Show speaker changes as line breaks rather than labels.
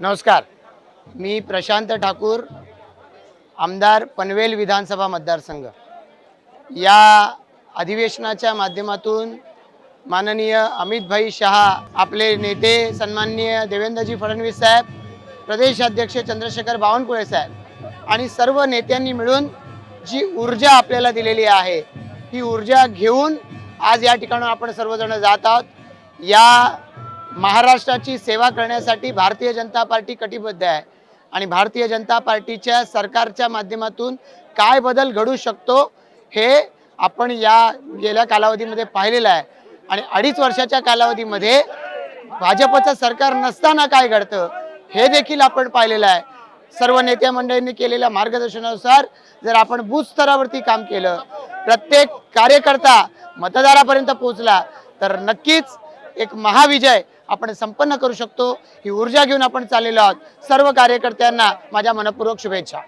नमस्कार. मी प्रशांत ठाकूर आमदार पनवेल विधानसभा मतदारसंघ. या अधिवेशनाच्या माध्यमातून माननीय अमितभाई शहा आपले नेते सन्माननीय देवेंद्रजी फडणवीस साहेब प्रदेशाध्यक्ष चंद्रशेखर बावनकुळे साहेब आणि सर्व नेत्यांनी मिळून जी ऊर्जा आपल्याला दिलेली आहे ही ऊर्जा घेऊन आज या ठिकाणून आपण सर्वजण जात आहोत. या महाराष्ट्राची सेवा करण्यासाठी भारतीय जनता पार्टी कटिबद्ध आहे. आणि भारतीय जनता पार्टीच्या सरकारच्या माध्यमातून काय बदल घडू शकतो हे आपण या गेल्या कालावधीमध्ये पाहिलेलं आहे. आणि अडीच वर्षाच्या कालावधीमध्ये भाजपचं सरकार नसताना काय घडतं हे देखील आपण पाहिलेलं आहे. सर्व नेत्या मंडळींनी केलेल्या मार्गदर्शनानुसार जर आपण बूथ स्तरावरती काम केलं प्रत्येक कार्यकर्ता मतदारापर्यंत पोहोचला तर नक्कीच एक महाविजय आपण संपन्न करू शकतो. ही ऊर्जा घेऊन आपण चाललेलो आहोत. सर्व कार्यकर्त्यांना माझ्या मनपूर्वक शुभेच्छा.